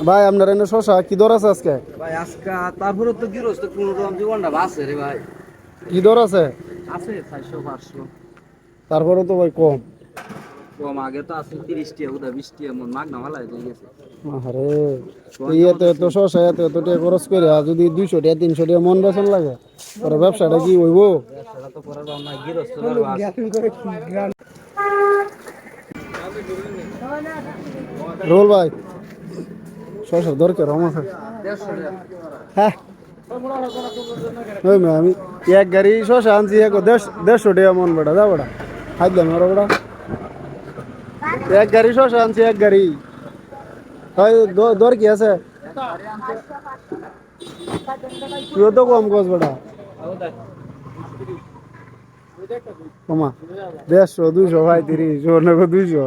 ভাই আপনার এনে শশা কি দর আছে আজকে? ভাই আজকে তারপরে তো গৃহস্থ কোনো রকম জীবনটা আছে রে ভাই। কি দর আছে? আছে চারশো পাঁচশো। তারপরে তো ভাই কম। কম আগে তো আছে তিরিশ টিয়া উদা বিশ টিয়া মন মাগ না ভালো হয়ে গেছে আরে ইয়েতে এত শশা এত এত টাকা খরচ করে আর যদি দুইশো টাকা তিনশো টাকা মন বেতন লাগে ওর ব্যবসাটা কি হইব? সেটা তো করা যাও না গৃহস্থ রোল ভাই শশার দরকার, আমার হ্যাঁ। ওই আমি এক গাড়ি শশা আনছি, এক দেড় দেড়শো টাকা মন বেটা, যা বেটা। হাত দাম আরও বেটা। এক গাড়ি শশা আনছি, এক গাড়ি। হয় দর কি আছে? তুইও তো কম কস বেটা। কমা দেড়শো, দুইশো, ভাই, তিরিশ দুইশো।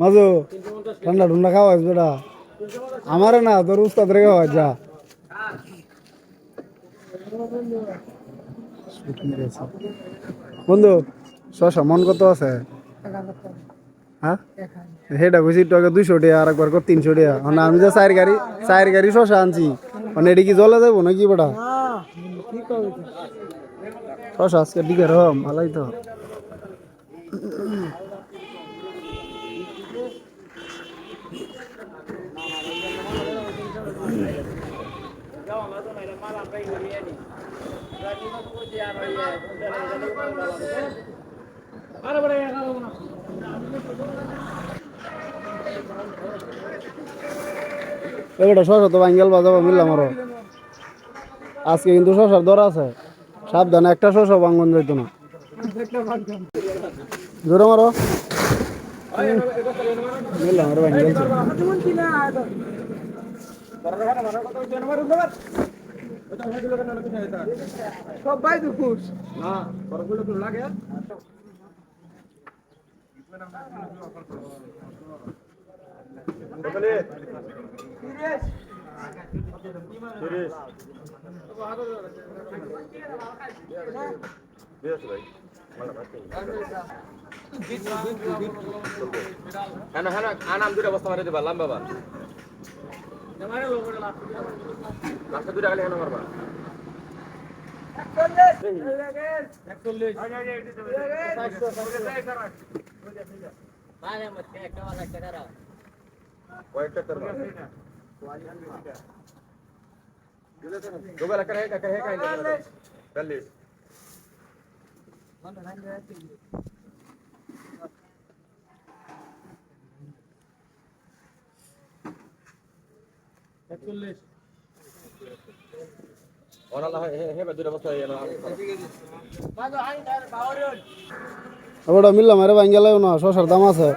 মাজো ঠান্ডা ঠান্ডা খাওয়াস বেটা। আমারে না তোর উস্তাদ রে খাওয়াস যা। বন্ধু, শশা, মন কত আছে? হ্যাঁ? সেটা বুঝি টাকা দুইশো টাকা আর একবার কর তিনশো টাকা। মানে আমি যে চার গাড়ি চার গাড়ি শশা আনছি। মানে এটি কি জলে যাব নাকি বেটা শশা, আজকে দিকে রম ভালোই তো। এবারে শশা তো বাঙ্গেল বাজাবো, মিললাম আরও। আজকে কিন্তু শশার দর আছে। সাবধানে একটা শশা বাঙ্গন যাইত না। জোরে মারো। মিললাম আরও বাঙ্গেল সবাই তো খুশ হ্যাঁ হ্যাঁ আনাম দুটা বস্তা মারে দিবা লাম্বা কয়েকটা করবা दोघाला काय काय हे काय नाही ওটা মিললাম আরে বাঙ্গেল না শশার দাম আছে।